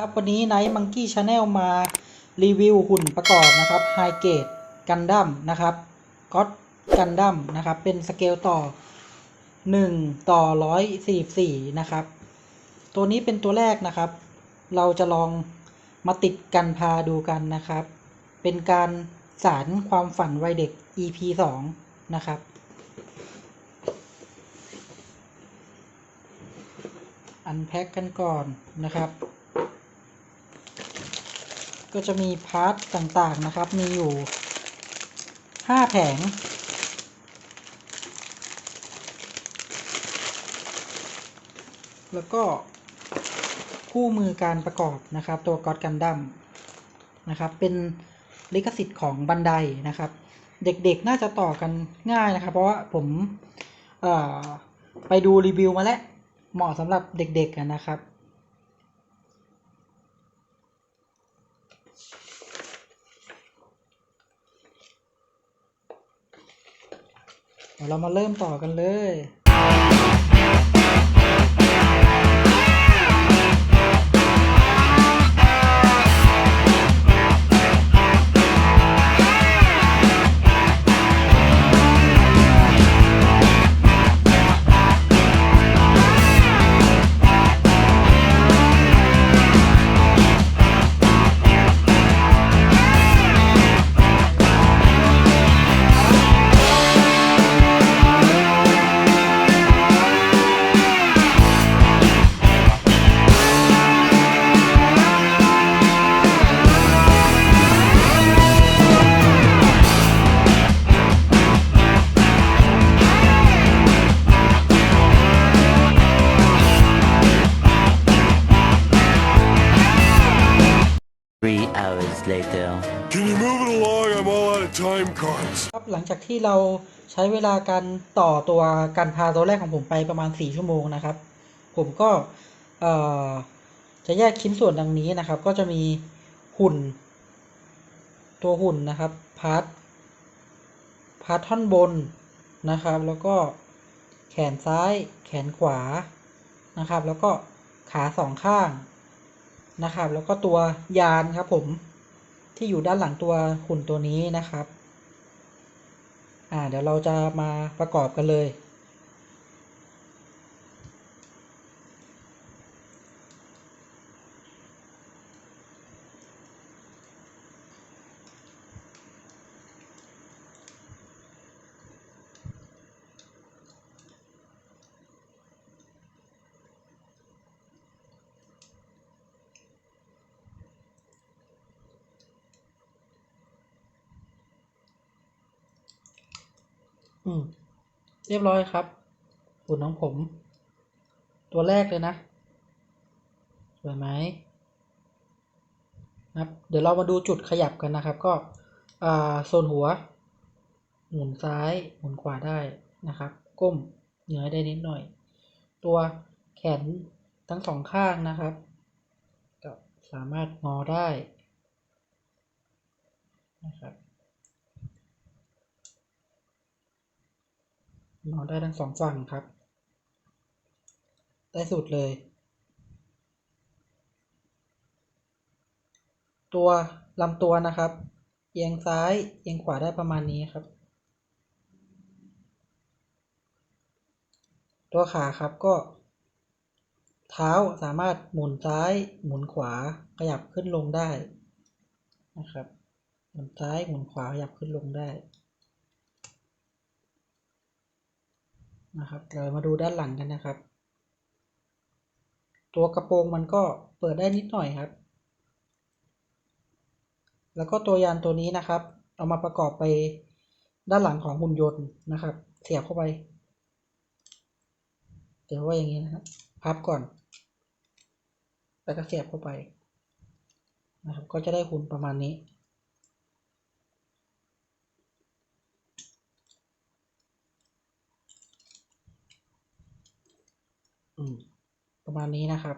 ครับวันนี้ Night Monkey Channel มารีวิวหุ่นประกอบนะครับ High Grade Gundam นะครับก็ d Gundam นะครับ เป็นสเกลต่อ 1 ต่อ 144 นะครับ ตัวนี้เป็นตัวแรกนะครับ เราจะลองมาติดกันพาดูกันนะครับ เป็นการสารความฝันวัยเด็ก EP 2 นะครับอันแพ็กกันก่อนนะครับ ก็จะมีพาร์ทต่างๆนะครับ มีอยู่ 5 แผง แล้วก็คู่มือการประกอบนะครับ ตัวก็ d กันดั้มนะครับ เป็นลิขสิทธิ์ของบันไดนะครับ เด็กๆน่าจะต่อกันง่ายนะครับ เพราะว่าผมไปดูรีวิวมาแล้วเหมาะสำหรับเด็กๆนะครับ เรามาเริ่มต่อกันเลย Can you move it along? I'm all out of time cards. ครับหลังจากที่เราใช้เวลาการต่อตัวการพาตัวแรกของผมไปประมาณ 4 ชั่วโมงนะครับ ผมก็เอ่อจะแยกชิ้นส่วนดังนี้นะครับ ก็จะมีหุ่น ตัวหุ่นนะครับพาร์ทพาร์ทท่อนบนนะครับ แล้วก็แขนซ้ายแขนขวานะครับ แล้วก็ขาสองข้างนะครับ แล้วก็ตัวยานครับผม ที่อยู่ด้านหลังตัวหุ่นตัวนี้นะครับ อ่า เดี๋ยวเราจะมาประกอบกันเลย อืม เรียบร้อยครับหุ่นของผม ตัวแรกเลยนะสวยไหมนะครับ เดี๋ยวเรามาดูจุดขยับกันนะครับ ก็โซนหัว หมุนซ้าย หมุนขวาได้นะครับ ก้มเหนือได้นิดหน่อย ตัวแขนทั้งสองข้างนะครับ ก็สามารถงอได้นะครับ นอนได้ทั้งสองฝั่งครับ ได้สุดเลย ตัวลำตัวนะครับ เอียงซ้ายเอียงขวาได้ประมาณนี้ครับ ตัวขาครับก็เท้าสามารถหมุนซ้ายหมุนขวาขยับขึ้นลงได้นะครับ หมุนซ้ายหมุนขวาขยับขึ้นลงได้ นะครับเรามาดูด้านหลังกันนะครับ ตัวกระโปรงมันก็เปิดได้นิดหน่อยครับ แล้วก็ตัวยานตัวนี้นะครับ เอามาประกอบไปด้านหลังของหุ่นยนต์นะครับ เสียบเข้าไปเดี๋ยวว่าอย่างนี้นะครับพับก่อน แล้วก็เสียบเข้าไปนะครับ ก็จะได้หุ่นประมาณนี้ ประมาณนี้นะครับ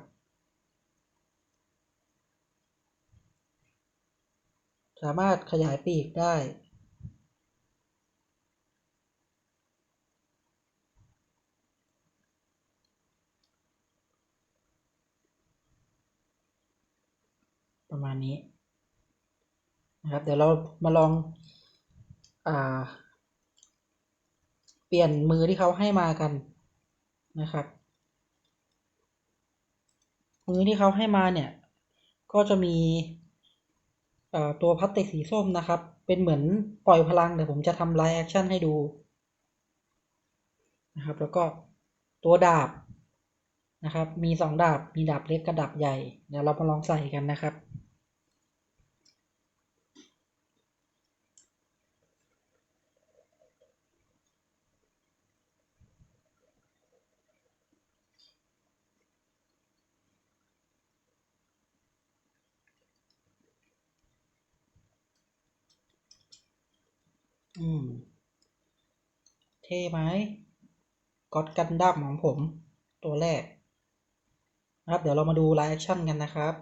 สามารถขยายปีกได้ ประมาณนี้นะครับ เดี๋ยวเรามาลองอเปลี่ยนมือที่เขาให้มากันนะครับ มือที่เขาให้มาเนี่ย ก็จะมีตัวพลาสติกสีส้มนะครับ เป็นเหมือนปล่อยพลังเดี๋ยวผมจะทำไลฟ์แอคชั่นให้ดูนะครับ แล้วก็ตัวดาบนะครับ มีสองดาบ มีดาบเล็กกับดาบใหญ่ เดี๋ยวเรามาลองใส่กันนะครับ อืม เท่ไหมก็อดกันดั้มของผมตัวแรกนะครับ เดี๋ยวเรามาดูไลฟ์แอคชั่นกันนะครับ